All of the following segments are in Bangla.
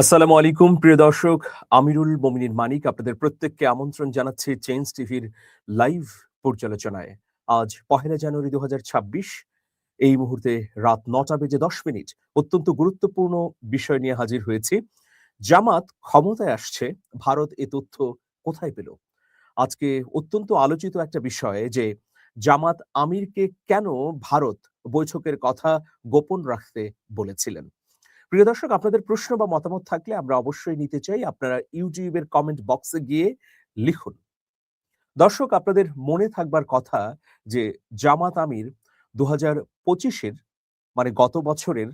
আসসালামু আলাইকুম, প্রিয় দর্শক। আমিরুল মমিনীর মানিক আপনাদের প্রত্যেককে আমন্ত্রণ জানাচ্ছি চেঞ্জ টিভির লাইভ পর্যালোচনায়। আজ পহেলা জানুয়ারি দু হাজার ছাব্বিশ, এই মুহূর্তে রাত নটা বেজে দশ মিনিট অত্যন্ত গুরুত্বপূর্ণ বিষয় নিয়ে হাজির হয়েছি। জামাত ক্ষমতায় আসছে, ভারত এ তথ্য কোথায় পেল? আজকে অত্যন্ত আলোচিত একটা বিষয় যে, জামাত আমিরকে কেন ভারত বৈঠকের কথা গোপন রাখতে বলেছিলেন? প্রিয় দর্শক, আপনাদের প্রশ্ন বা মতামত থাকলে আমরা অবশ্যই নিতে চাই। আপনারা ইউটিউবের কমেন্ট বক্সে গিয়ে লিখুন। দর্শক, আপনাদের মনে থাকবার কথা যে জামাত আমির দু হাজার পঁচিশের মানে গত বছরের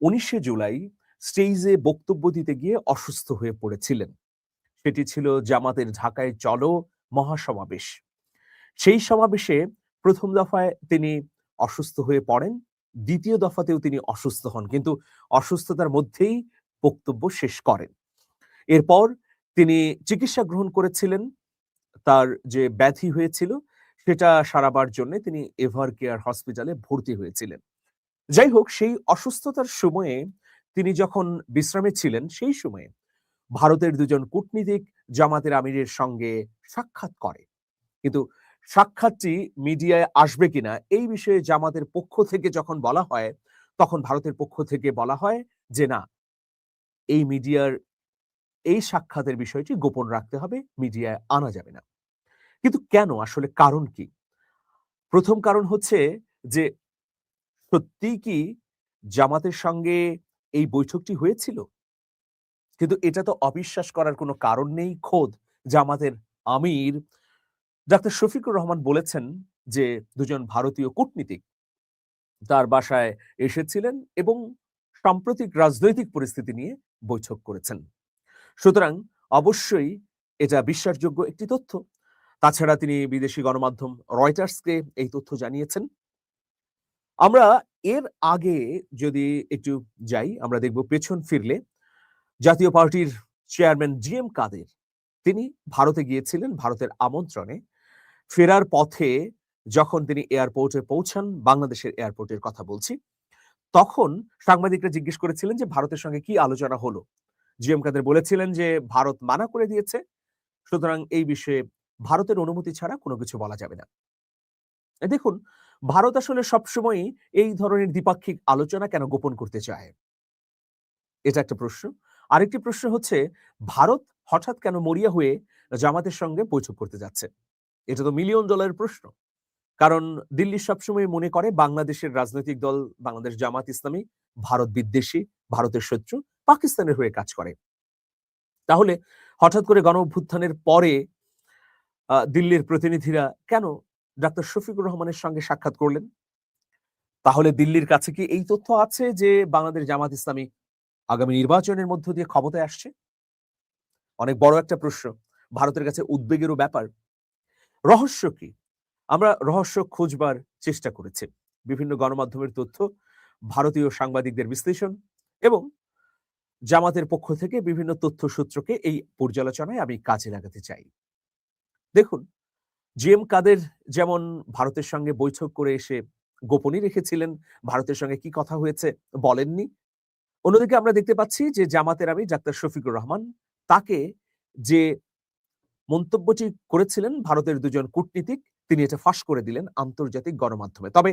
উনিশে জুলাই স্টেজে বক্তব্য দিতে গিয়ে অসুস্থ হয়ে পড়েছিলেন। সেটি ছিল জামাতের ঢাকায় চলো মহাসমাবেশ। সেই সমাবেশে প্রথম দফায় তিনি অসুস্থ হয়ে পড়েন। দ্বিতীয় দফাতেও তিনি অসুস্থ হন, কিন্তু অসুস্থতার মধ্যেই বক্তব্য শেষ করেন। এরপর তিনি চিকিৎসা গ্রহণ করেছিলেন, তার যে ব্যাধি হয়েছিল সেটা সারাবার জন্য তিনি এভার কেয়ার হসপিটালে ভর্তি হয়েছিলেন। যাই হোক, সেই অসুস্থতার সময়ে তিনি যখন বিশ্রামে ছিলেন, সেই সময়ে ভারতের দুজন কূটনীতিক জামাতের আমিরের সঙ্গে সাক্ষাৎ করে। কিন্তু সাক্ষাৎটি মিডিয়ায় আসবে কিনা, এই বিষয়ে জামাতের পক্ষ থেকে যখন বলা হয়, তখন ভারতের পক্ষ থেকে বলা হয় যে না, এই মিডিয়ার, এই সাক্ষাতের বিষয়টি গোপন রাখতে হবে, মিডিয়ায় আনা যাবে না। কিন্তু কেন, আসলে কারণ কি? প্রথম কারণ হচ্ছে যে, সত্যিই কি জামাতের সঙ্গে এই বৈঠকটি হয়েছিল? কিন্তু এটা তো অবিশ্বাস করার কোনো কারণ নেই, খোদ জামাতের আমির ডাক্তার শফিকুর রহমান বলেছেন যে, দুজন ভারতীয় কূটনীতিক তার বাসায় এসেছিলেন এবং সাম্প্রতিক রাজনৈতিক পরিস্থিতি নিয়ে বৈঠক করেছেন। সুতরাং অবশ্যই এটা বিশ্বাসযোগ্য একটি তথ্য। তাছাড়া তিনি বিদেশি গণমাধ্যম রয়টার্সকে এই তথ্য জানিয়েছেন। আমরা এর আগে যদি একটু যাই, আমরা দেখব পেছন ফিরলে জাতীয় পার্টির চেয়ারম্যান জি এম কাদের। তিনি ভারতে গিয়েছিলেন, ভারতের আমন্ত্রণে। ফেরার পথে যখন তিনি এয়ারপোর্টে পৌঁছান, বাংলাদেশের এয়ারপোর্টের কথা বলছি, তখন সাংবাদিকরা জিজ্ঞেস করেছিলেন যে, ভারতের সঙ্গে কি আলোচনা হলো? জি এম কাদের বলেছিলেন যে, ভারত মানা করে দিয়েছে, সুতরাং এই বিষয়ে ভারতের অনুমতি ছাড়া কোনো কিছু বলা যাবে না। দেখুন, ভারত আসলে সবসময়ই এই ধরনের দ্বিপাক্ষিক আলোচনা কেন গোপন করতে চায়? এটা একটা প্রশ্ন। আরেকটি প্রশ্ন হচ্ছে, ভারত হঠাৎ কেন মরিয়া হয়ে জামাতের সঙ্গে বৈঠক করতে যাচ্ছে? এটা তো মিলিয়ন ডলারের প্রশ্ন। কারণ দিল্লি সবসময় মনে করে বাংলাদেশের রাজনৈতিক দল বাংলাদেশ জামাত ইসলামী, ভারত বিদ্বেষী, ভারতের শত্রু পাকিস্তানের হয়ে কাজ করে। তাহলে হঠাৎ করে গণ অভ্যুত্থানের পরে দিল্লির প্রতিনিধিরা কেন ডাক্তার শফিকুর রহমানের সঙ্গে সাক্ষাৎ করলেন? তাহলে দিল্লির কাছে কি এই তথ্য আছে যে বাংলাদেশ জামাত ইসলামী আগামী নির্বাচনের মধ্য দিয়ে ক্ষমতায় আসছে? অনেক বড় একটা প্রশ্ন। ভারতের কাছে উদ্বেগেরও ব্যাপার। রহস্য কি? আমরা রহস্য খুঁজবার চেষ্টা করেছি। বিভিন্ন গণমাধ্যমের তথ্য, ভারতীয় সাংবাদিকদের বিশ্লেষণ এবং জামাতের পক্ষ থেকে বিভিন্ন তথ্য সূত্রকে এই পর্যালোচনায় আমি কাজে লাগাতে চাই। দেখুন, জি এম কাদের যেমন ভারতের সঙ্গে বৈঠক করে এসে গোপনই রেখেছিলেন, ভারতের সঙ্গে কি কথা হয়েছে বলেননি। অন্যদিকে আমরা দেখতে পাচ্ছি যে জামাতের আমি ডাক্তার শফিকুর রহমান, তাকে যে মন্তব্যটি করেছিলেন ভারতের দুজন কূটনীতিক। তিনি এটা ফাঁস করে দিলেন আন্তর্জাতিক গণমাধ্যমে। তবে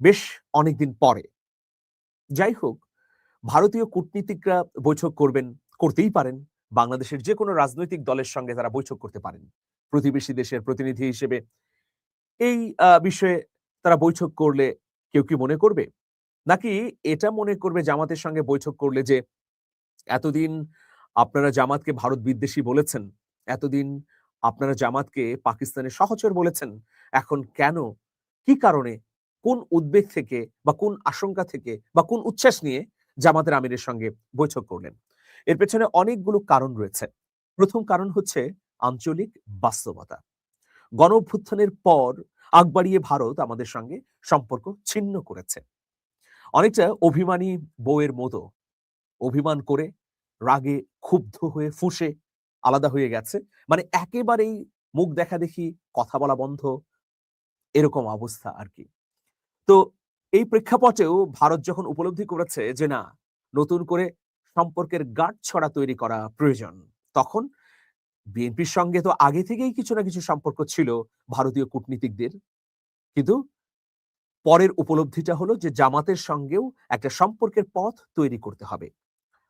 বেশ অনেকদিন পরে। যাই হোক, ভারতীয় কূটনীতিকরা বৈঠক করবেন, করতেই পারেন। বাংলাদেশের যে কোনো রাজনৈতিক দলের সঙ্গে তারা বৈঠক করতে পারেন। প্রতিবেশী দেশের প্রতিনিধি হিসেবে এই বিষয়ে তারা বৈঠক করলে কেউ কি মনে করবে? নাকি এটা মনে করবে জামাতের সঙ্গে বৈঠক করলে যে, এতদিন আপনারা জামাতকে ভারত বিদ্বেষী বলেছেন এতদিন আপনারা জামাতকে পাকিস্তানের সহচর বলেছেন, এখন কেন? কি কারণে? কোন উদ্বেগ থেকে বা কোন আশঙ্কা থেকে বা কোন উচ্ছ্বাস নিয়ে জামাতের আমিরের সঙ্গে বৈঠক করলেন? এর পেছনে অনেকগুলো কারণ রয়েছে। প্রথম কারণ হচ্ছে আঞ্চলিক বাস্তবতা। গণ অভ্যুত্থানের পর আগবাড়িয়ে ভারত আমাদের সঙ্গে সম্পর্ক ছিন্ন করেছে। অনেকটা অভিমানী বউয়ের মতো অভিমান করে রাগে ক্ষুব্ধ হয়ে ফুসে আলাদা হয়ে গেছে। মানে একেবারেই মুখ দেখা দেখি, কথা বলা বন্ধ, এরকম অবস্থা আর কি তো এই প্রেক্ষাপটেও ভারত যখন উপলব্ধি করেছে যে না, নতুন করে সম্পর্কের গাঁট ছড়া তৈরি করা প্রয়োজন, তখন বিএনপির সঙ্গে তো আগে থেকেই কিছু না কিছু সম্পর্ক ছিল ভারতীয় কূটনীতিকদের। কিন্তু পরের উপলব্ধিটা হলো যে জামাতের সঙ্গেও একটা সম্পর্কের পথ তৈরি করতে হবে।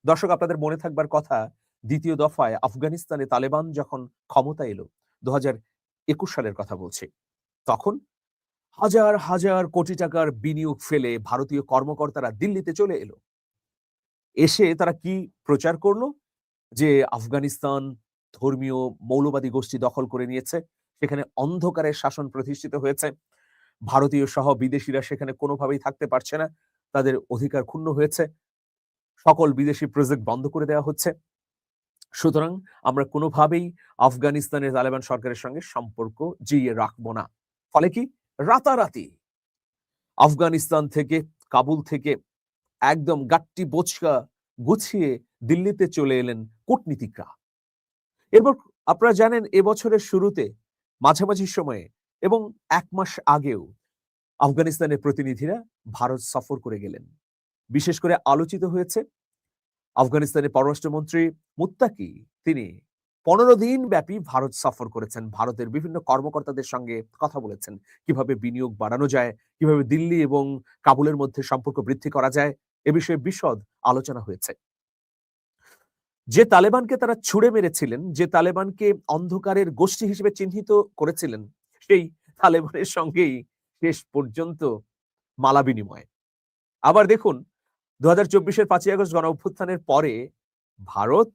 দর্শক, আপনাদের মনে থাকবার কথা দ্বিতীয় দফায় আফগানিস্তানে তালেবান যখন ক্ষমতা এলো দু একুশ সালের কথা বলছি, তখন হাজার হাজার কোটি টাকার বিনিয়োগ ফেলে ভারতীয় কর্মকর্তারা দিল্লিতে চলে এলো। এসে তারা কি প্রচার করল? যে আফগানিস্তান ধর্মীয় মৌলবাদী গোষ্ঠী দখল করে নিয়েছে, সেখানে অন্ধকারের শাসন প্রতিষ্ঠিত হয়েছে, ভারতীয় সহ বিদেশিরা সেখানে কোনোভাবেই থাকতে পারছে না, তাদের অধিকার ক্ষুণ্ণ হয়েছে, সকল বিদেশি প্রজেক্ট বন্ধ করে দেওয়া হচ্ছে। সুতরাং আমরা কোনোভাবেই আফগানিস্তানের তালেবান সরকারের সঙ্গে সম্পর্ক জিয়ে রাখব না। ফলে কি? রাতারাতি আফগানিস্তান থেকে কাবুল থেকে একদম গাট্টি বোচকা গুছিয়ে দিল্লিতে চলে এলেন কূটনীতিকরা। এরপর আপনারা জানেন এবছরের শুরুতে মাঝামাঝি সময়ে এবং এক মাস আগেও আফগানিস্তানের প্রতিনিধিরা ভারত সফর করে গেলেন। বিশেষ করে আলোচিত হয়েছে আফগানিস্তানের পররাষ্ট্রমন্ত্রী মুত্তাকি, তিনি পনেরো দিন ব্যাপী ভারত সফর করেছেন। ভারতের বিভিন্ন কর্মকর্তাদের সঙ্গে কথা বলেছেন। কীভাবে বিনিয়োগ বাড়ানো যায়, কীভাবে দিল্লি এবং কাবুলের মধ্যে সম্পর্ক বৃদ্ধি করা যায়, এ বিষয়ে বিশদ আলোচনা হয়েছে। যে তালেবানকে তারা ছুড়ে মেরেছিলেন, যে তালেবানকে অন্ধকারের গোষ্ঠী হিসেবে চিহ্নিত করেছিলেন, সেই তালেবানের সঙ্গেই শেষ পর্যন্ত মালা বিনিময় আবার দেখুন দু হাজার চব্বিশের পাঁচই আগস্ট গণ অভ্যুত্থানের পরে ভারত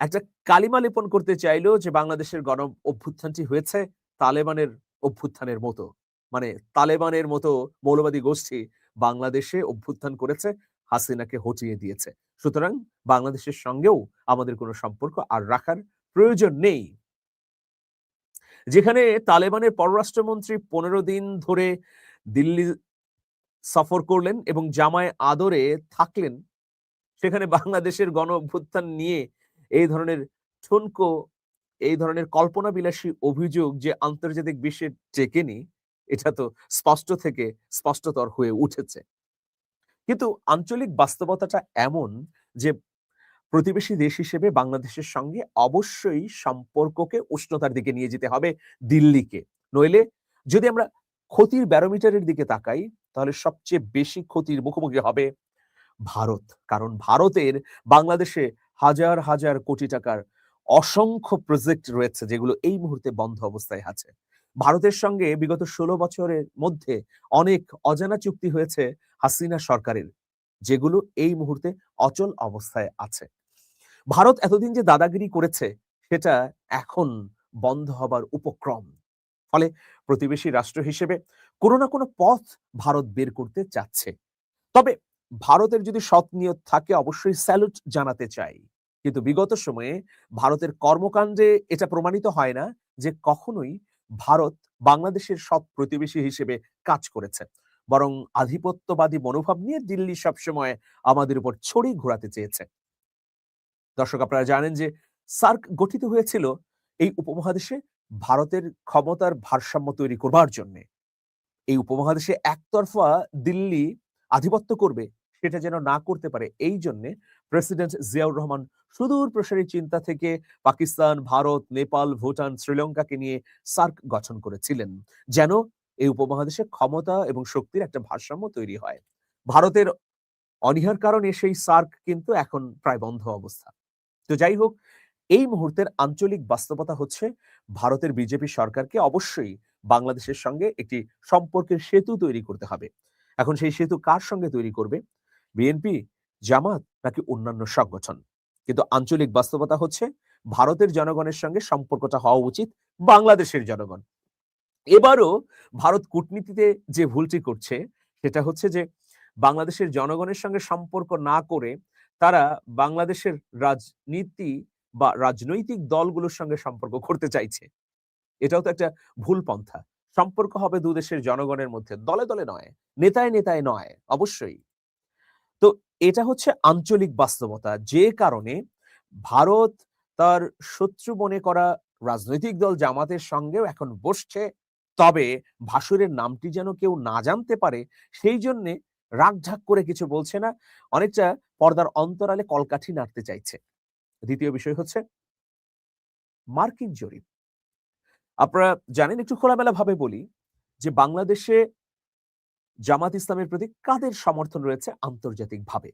একটা কালিমা লেপন করতে চাইলো যে বাংলাদেশের গণ অভ্যুত্থানটি হয়েছে তালেবানের অভ্যুত্থানের মতো। মানে তালেবানের মতো মৌলবাদী গোষ্ঠী বাংলাদেশে অভ্যুত্থান করেছে, হাসিনাকে হটিয়ে দিয়েছে। সুতরাং বাংলাদেশের সঙ্গেও আমাদের কোনো সম্পর্ক আর রাখার প্রয়োজন নেই। যেখানে তালেবানের পররাষ্ট্রমন্ত্রী পনেরো দিন ধরে দিল্লি সফর করলেন এবং জামায় আদরে থাকলেন। সেখানে বাংলাদেশের গণ অভ্যুত্থান নিয়ে এই ধরনের ঠুনকো, এই ধরনের কল্পনা বিলাসী অভিযোগ যে আন্তর্জাতিক বিশ্বে টেকেনি, এটা তো স্পষ্ট থেকে স্পষ্টতর হয়ে উঠেছে। কিন্তু আঞ্চলিক বাস্তবতাটা এমন যে প্রতিবেশী দেশ হিসেবে বাংলাদেশের সঙ্গে অবশ্যই সম্পর্ককে উষ্ণতার দিকে নিয়ে যেতে হবে দিল্লিকে। নইলে যদি আমরা ক্ষতির ব্যারোমিটারের দিকে তাকাই তাহলে সবচেয়ে বেশি ক্ষতির মুখোমুখি হবে ভারত। কারণ ভারতের বাংলাদেশে হাজার হাজার কোটি টাকার অসংখ্য প্রজেক্ট রয়েছে যেগুলো এই মুহূর্তে বন্ধ অবস্থায় আছে। ভারতের সঙ্গে বিগত ষোলো বছরের মধ্যে অনেক অজানা চুক্তি হয়েছে হাসিনা সরকারের, যেগুলো এই মুহূর্তে অচল অবস্থায় আছে। ভারত এতদিন যে দাদাগিরি করেছে, সেটা এখন বন্ধ হবার উপক্রম। ফলে প্রতিবেশী রাষ্ট্র হিসেবে কোনো না কোনো পথ ভারত বের করতে চাচ্ছে। তবে ভারতের যদি সৎ নিয়ত থাকে, অবশ্যই স্যালুট জানাতে চাই। কিন্তু বিগত সময়ে ভারতের কর্মকাণ্ডে এটা প্রমাণিত হয় না যে কখনোই ভারত বাংলাদেশের সৎ প্রতিবেশী হিসেবে কাজ করেছে। বরং আধিপত্যবাদী মনোভাব নিয়ে দিল্লি সবসময় আমাদের উপর ছড়ি ঘোরাতে চেয়েছে। দর্শক, আপনারা জানেন যে সার্ক গঠিত হয়েছিল এই উপমহাদেশে ভারতের ক্ষমতার ভারসাম্য তৈরি করবার জন্য। এই উপমহাদেশে একতরফা দিল্লি আধিপত্য করবে, সেটা যেন না করতে পারে। এই জন্য প্রেসিডেন্ট জিয়াউর রহমান সুদূর প্রসারী চিন্তা থেকে পাকিস্তান, ভারত, নেপাল, ভুটান, শ্রীলঙ্কাকে নিয়ে সার্ক গঠন করেছিলেন, যেন এই উপমহাদেশে ক্ষমতা এবং শক্তির একটা ভারসাম্য তৈরি হয়। ভারতের অনীহার কারণে সেই সার্ক কিন্তু এখন প্রায় বন্ধ অবস্থা। তো যাই হোক, এই মুহূর্তের আঞ্চলিক বাস্তবতা হচ্ছে, ভারতের বিজেপি সরকারকে অবশ্যই বাংলাদেশের সঙ্গে একটি সম্পর্কের সেতু তৈরি করতে হবে। এখন সেই সেতু কার সঙ্গে তৈরি করবে? বিএনপি, জামাত নাকি অন্যান্য সংগঠন? কিন্তু আঞ্চলিক বাস্তবতা হচ্ছে, ভারতের জনগণের সঙ্গে সম্পর্কটা হওয়া উচিত বাংলাদেশের জনগণ। এবারও ভারত কূটনীতিতে যে ভুলটি করছে, সেটা হচ্ছে যে বাংলাদেশের জনগণের সঙ্গে সম্পর্ক না করে তারা বাংলাদেশের রাজনীতি বা রাজনৈতিক দলগুলোর সঙ্গে সম্পর্ক করতে চাইছে। এটাও তো একটা ভুল পন্থা। সম্পর্ক হবে দু দেশের জনগণের মধ্যে, দলে দলে নয়, নেতায় নেতায় নয়, অবশ্যই। তো এটা হচ্ছে আঞ্চলিক বাস্তবতা, যে কারণে ভারত তার শত্রু মনে করা রাজনৈতিক দল জামাতের সঙ্গেও এখন বসছে। তবে ভাসুরের নামটি যেন কেউ না জানতে পারে, সেই জন্যে রাগঢাক করে কিছু বলছে না, অনেকটা পর্দার অন্তরালে কলকাঠি নাড়তে চাইছে। দ্বিতীয় বিষয় হচ্ছে মার্কিন জরিপ। আপনারা জানেন, একটু খোলামেলা ভাবে বলি যে বাংলাদেশে জামাত ইসলামের প্রতি কাদের সমর্থন রয়েছে আন্তর্জাতিকভাবে?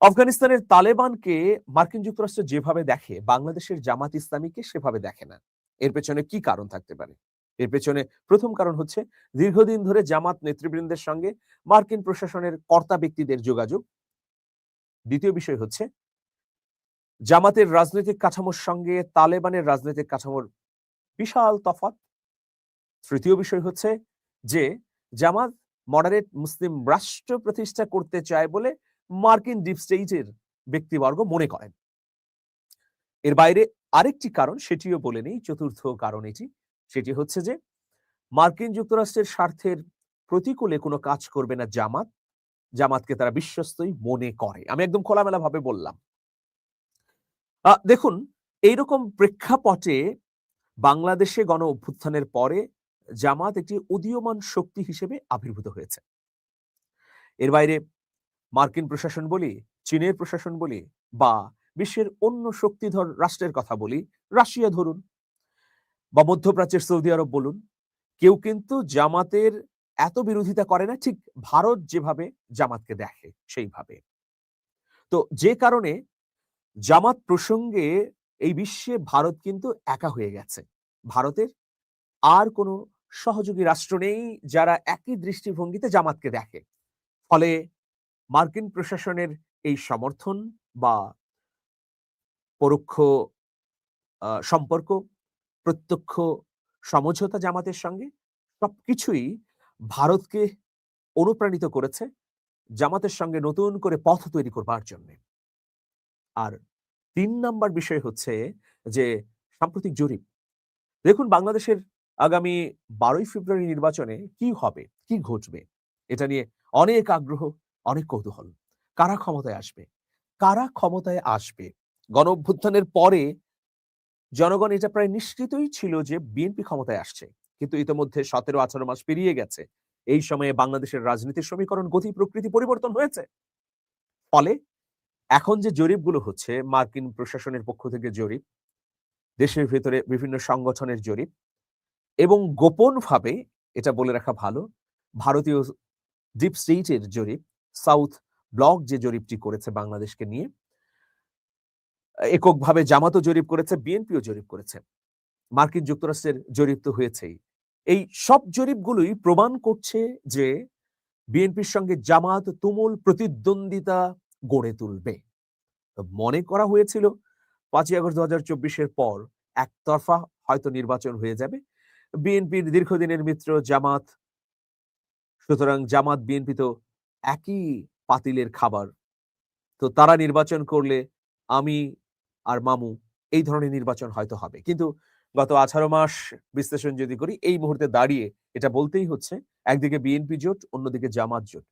আফগানিস্তানের তালেবানকে মার্কিন যুক্তরাষ্ট্র যেভাবে দেখে, বাংলাদেশের জামাত ইসলামীকে সেভাবে দেখে না। এর পেছনে কি কারণ থাকতে পারে? এর পেছনে প্রথম কারণ হচ্ছে, দীর্ঘদিন ধরে জামাত নেতৃবৃন্দের সঙ্গে মার্কিন প্রশাসনের কর্তা ব্যক্তিদের যোগাযোগ। দ্বিতীয় বিষয় হচ্ছে, জামাতের রাজনৈতিক কাঠামোর সঙ্গে তালেবানের রাজনৈতিক কাঠামোর বিশাল তফাৎ। তৃতীয় বিষয় হচ্ছে যে, জামাত মডারেট মুসলিম রাষ্ট্র প্রতিষ্ঠা করতে চায় বলে মার্কিন ডিপ স্টেটের ব্যক্তিবর্গ মনে করেন। এর বাইরে আরেকটি কারণ সেটিও বলে নেই, চতুর্থ কারণ এটি। সেটি হচ্ছে যে, মার্কিন যুক্তরাষ্ট্রের স্বার্থের প্রতিকূলে কোনো কাজ করবে না জামাত। জামাতকে তারা বিশ্বস্তই মনে করে। আমি একদম খোলামেলা ভাবে বললাম দেখুন, এইরকম প্রেক্ষাপটে বাংলাদেশে গণ অভ্যুত্থানের পরে জামাত একটি উদীয়মান শক্তি হিসেবে আবির্ভূত হয়েছে। এর বাইরে মার্কিন প্রশাসন বলি, চীনের প্রশাসন বলি বা বিশ্বের অন্য শক্তিধর রাষ্ট্রের কথা বলি, রাশিয়া ধরুন বা মধ্যপ্রাচ্যের সৌদি আরব বলুন, কেউ কিন্তু জামাতের এত বিরোধিতা করে না, ঠিক ভারত যেভাবে জামাতকে দেখে সেইভাবে। তো যে কারণে জামাত প্রসঙ্গে এই বিশ্বে ভারত কিন্তু একা হয়ে গেছে। ভারতের আর কোনো সহযোগী রাষ্ট্র নেই যারা একই দৃষ্টিভঙ্গিতে জামাতকে দেখে। ফলে মার্কিন প্রশাসনের এই সমর্থন বা পরোক্ষ সম্পর্ক, প্রত্যক্ষ সমঝোতা জামাতের সঙ্গে সবকিছুই ভারতকে অনুপ্রাণিত করেছে জামাতের সঙ্গে নতুন করে পথ তৈরি করবার জন্য। আর তিন নাম্বার বিষয় হচ্ছে যে, সাম্প্রতিক জরিপ। দেখুন, বাংলাদেশের আগামী বারোই ফেব্রুয়ারি নির্বাচনে কি হবে, কি ঘটবে, এটা নিয়ে অনেক আগ্রহ, অনেক কৌতূহল। কারা ক্ষমতায় আসবে? কারা ক্ষমতায় আসবে? গণ অভ্যুত্থানের পরে জনগণ এটা প্রায় নিশ্চিতই ছিল যে বিএনপি ক্ষমতায় আসছে। কিন্তু ইতিমধ্যে সতেরো, আঠারো মাস পেরিয়ে গেছে। এই সময়ে বাংলাদেশের রাজনীতির সমীকরণ, গতি, প্রকৃতি পরিবর্তন হয়েছে। ফলে এখন যে জরিপগুলো হচ্ছে, মার্কিন প্রশাসনের পক্ষ থেকে জরিপ, দেশের ভেতরে বিভিন্ন সংগঠনের জরিপ এবং গোপনভাবে এটা বলে রাখা ভালো, ভারতীয় ডিপ স্টেটের জরিপ সাউথ ব্লক যে জরিপটি করেছে বাংলাদেশকে নিয়ে, এককভাবে জামাতও জরিপ করেছে, বিএনপিও জরিপ করেছে। মার্কিন যুক্তরাষ্ট্রের জরিপ তো হয়েছেই। এই সব জরিপগুলোই প্রমাণ করছে যে, বিএনপির সঙ্গে জামাত তুমুল প্রতিদ্বন্দ্বিতা গড়ে তুলবে। মনে করা হয়েছিল, পাঁচই আগস্ট দু হাজার চব্বিশের পর একতরফা হয়তো নির্বাচন হয়ে যাবে। বিএনপির দীর্ঘদিনের মিত্র জামাত, সুতরাং জামাত, বিএনপি তো একই পাতিলের খাবার। তো তারা নির্বাচন করলে আমি আর মামু এই ধরনের নির্বাচন হয়তো হবে। কিন্তু গত আঠারো মাস বিশ্লেষণ যদি করি, এই মুহূর্তে দাঁড়িয়ে এটা বলতেই হচ্ছে, একদিকে বিএনপি জোট, অন্যদিকে জামাত জোট।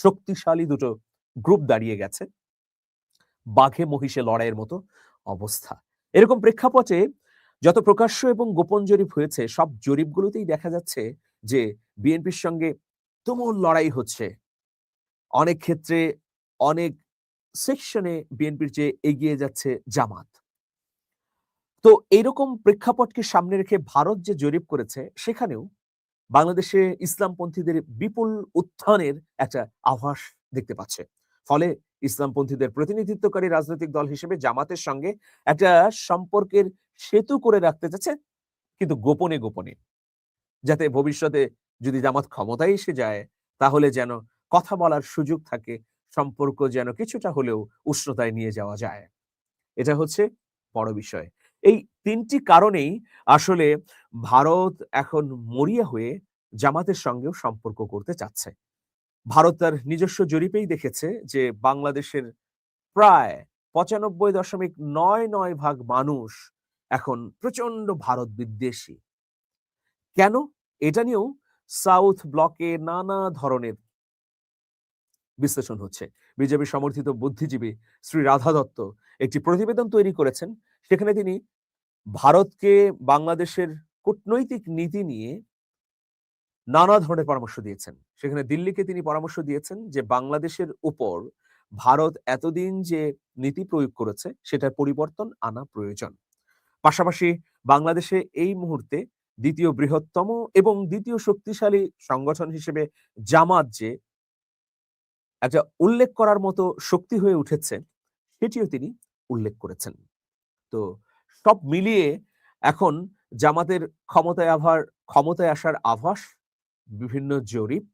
শক্তিশালী দুটো গ্রুপ দাঁড়িয়ে গেছে। বাঘে মহিষে লড়াইয়ের মতো অবস্থা। এরকম প্রেক্ষাপটে যত প্রকাশ্য এবং গোপন জরিপ হয়েছে, সব জরিপগুলোতেই দেখা যাচ্ছে যে বিএনপির সঙ্গে তুমুল লড়াই হচ্ছে। অনেক ক্ষেত্রে অনেক সেকশনে বিএনপির চেয়ে এগিয়ে যাচ্ছে জামাত। তো এইরকম প্রেক্ষাপটকে সামনে রেখে ভারত যে জরিপ করেছে, সেখানেও বাংলাদেশে ইসলামপন্থীদের বিপুল উত্থানের একটা আভাস দেখতে পাচ্ছে। ফলে ইসলামপন্থীদের প্রতিনিধিত্বকারী রাজনৈতিক দল হিসেবে জামাতের সঙ্গে একটা সম্পর্কের সেতু করে রাখতে চাচ্ছে, কিন্তু গোপনে গোপনে। যাতে ভবিষ্যতে যদি জামাত ক্ষমতায় এসে যায়, তাহলে যেন কথা বলার সুযোগ থাকে, সম্পর্ক যেন কিছুটা হলেও উষ্ণতায় নিয়ে যাওয়া যায়। এটা হচ্ছে বড় বিষয়। এই তিনটি কারণেই আসলে ভারত এখন মরিয়া হয়ে জামাতের সঙ্গেও সম্পর্ক করতে চাচ্ছে। ভারত তার নিজস্ব জরিপেই দেখেছে যে বাংলাদেশের প্রায় পঁচানব্বই দশমিক নয় নয় ভাগ মানুষ এখন প্রচণ্ড ভারত বিদ্বেষী। কেন? এটা নিয়েও সাউথ ব্লকে নানা ধরনের বিশ্লেষণ হচ্ছে। বিজেপি সমর্থিত বুদ্ধিজীবী শ্রী রাধা দত্ত একটি প্রতিবেদন তৈরি করেছেন। সেখানে তিনি ভারতকে বাংলাদেশের কূটনৈতিক নীতি নিয়ে নানা ধরনের পরামর্শ দিয়েছেন। সেখানে দিল্লিকে তিনি পরামর্শ দিয়েছেন যে, বাংলাদেশের উপর ভারত এতদিন যে নীতি প্রয়োগ করেছে, সেটার পরিবর্তন আনা প্রয়োজন। পাশাপাশি বাংলাদেশে এই মুহূর্তে দ্বিতীয় বৃহত্তম এবং দ্বিতীয় শক্তিশালী সংগঠন হিসেবে জামাত যে একটা উল্লেখ করার মতো শক্তি হয়ে উঠেছে, সেটিও তিনি উল্লেখ করেছেন। তো সব মিলিয়ে এখন জামাতের ক্ষমতায় আভার, ক্ষমতায় আসার আভাস বিভিন্ন জরিপ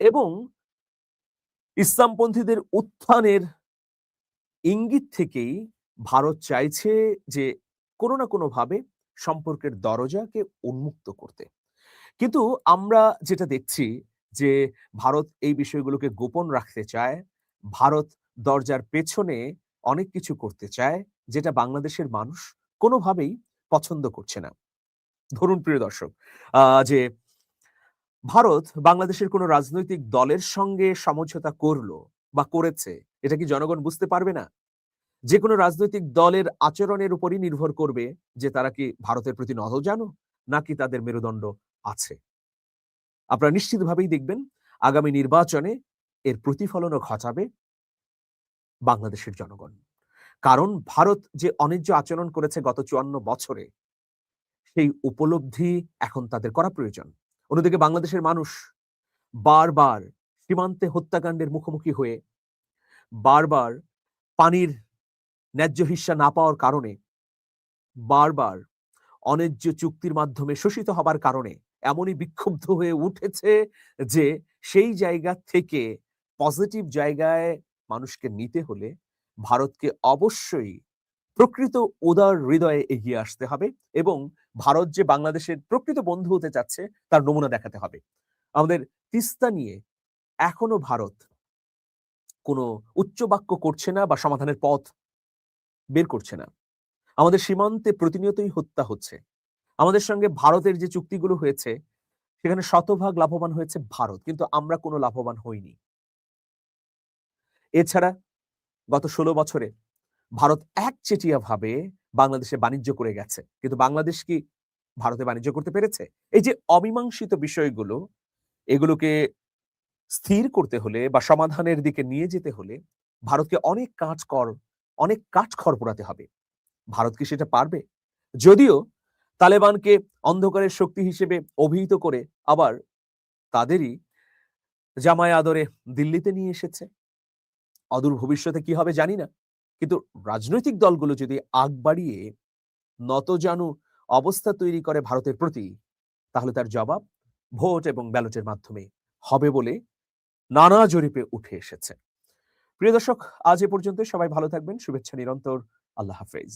এবং ইসলামপন্থীদের উত্থানের ইঙ্গিত থেকেই ভারত চাইছে যে কোনো না কোনো ভাবে সম্পর্কের দরজাকে উন্মুক্ত করতে। কিন্তু আমরা যেটা দেখছি যে ভারত এই বিষয়গুলোকে গোপন রাখতে চায় ভারত দরজার পেছনে অনেক কিছু করতে চায় যেটা বাংলাদেশের মানুষ কোনোভাবেই পছন্দ করছে না। ধরুন প্রিয় দর্শক আহ, যে ভারত বাংলাদেশের কোনো রাজনৈতিক দলের সঙ্গে সমঝোতা করল বা করেছে, এটা কি জনগণ বুঝতে পারবে না? যে কোনো রাজনৈতিক দলের আচরণের উপরই নির্ভর করবে যে তারা কি ভারতের প্রতি নজর জানো নাকি তাদের মেরুদণ্ড আছে। আপনারা নিশ্চিতভাবেই দেখবেন আগামী নির্বাচনে এর প্রতিফলনও ঘটাবে বাংলাদেশের জনগণ। কারণ ভারত যে অন্যায্য আচরণ করেছে গত চুয়ান্ন বছরে, সেই উপলব্ধি এখন তাদের করা প্রয়োজন। অন্যদিকে বাংলাদেশের মানুষ বারবার সীমান্তে হত্যাকাণ্ডের মুখোমুখি হয়ে বারবার পানির ন্যায্য হিস্সা না পাওয়ার কারণে বারবার অন্যায্য চুক্তির মাধ্যমে শোষিত হবার কারণে এমনই বিক্ষুব্ধ হয়ে উঠেছে যে সেই জায়গা থেকে পজিটিভ জায়গায় মানুষকে নিতে হলে ভারতকে অবশ্যই প্রকৃত উদার হৃদয়ে এগিয়ে আসতে হবে এবং ভারত যে বাংলাদেশের প্রকৃত বন্ধু হতে চাচ্ছে, তার নমুনা দেখাতে হবে। আমাদের তিস্তা নিয়ে এখনও ভারত কোনো উচ্চবাক্য করছে না বা সমাধানের পথ বের করছে না। আমাদের সীমান্তে প্রতিনিয়তই হত্যা হচ্ছে। আমাদের সঙ্গে ভারতের যে চুক্তিগুলো হয়েছে, সেখানে শতভাগ লাভবান হয়েছে ভারত, কিন্তু আমরা কোনো লাভবান হইনি। এছাড়া গত ষোলো বছরে ভারত একচেটিয়া ভাবে বাংলাদেশে বাণিজ্য করে গেছে। কিন্তু বাংলাদেশ কি ভারতে বাণিজ্য করতে পেরেছে? এই যে অমীমাংসিত বিষয়গুলো, এগুলোকে স্থির করতে হলে বা সমাধানের দিকে নিয়ে যেতে হলে ভারতকে অনেক কাজ কর অনেক কাজ খড় পোড়াতে হবে। ভারত কি সেটা পারবে? যদিও তালেবানকে অন্ধকারের শক্তি হিসেবে অভিহিত করে আবার তাদেরই জামায় আদরে দিল্লিতে নিয়ে এসেছে। অদূর ভবিষ্যতে কি হবে জানি না। কিন্তু রাজনৈতিক দলগুলো যদি আগ বাড়িয়ে নতজানু অবস্থা তৈরি করে ভারতের প্রতি, তাহলে তার জবাব ভোট এবং ব্যালটের মাধ্যমে হবে বলে নানা জরিপে উঠে এসেছে। প্রিয় দর্শক, আজ এ পর্যন্ত সবাই ভালো থাকবেন, শুভেচ্ছা নিরন্তর, আল্লাহ হাফেজ।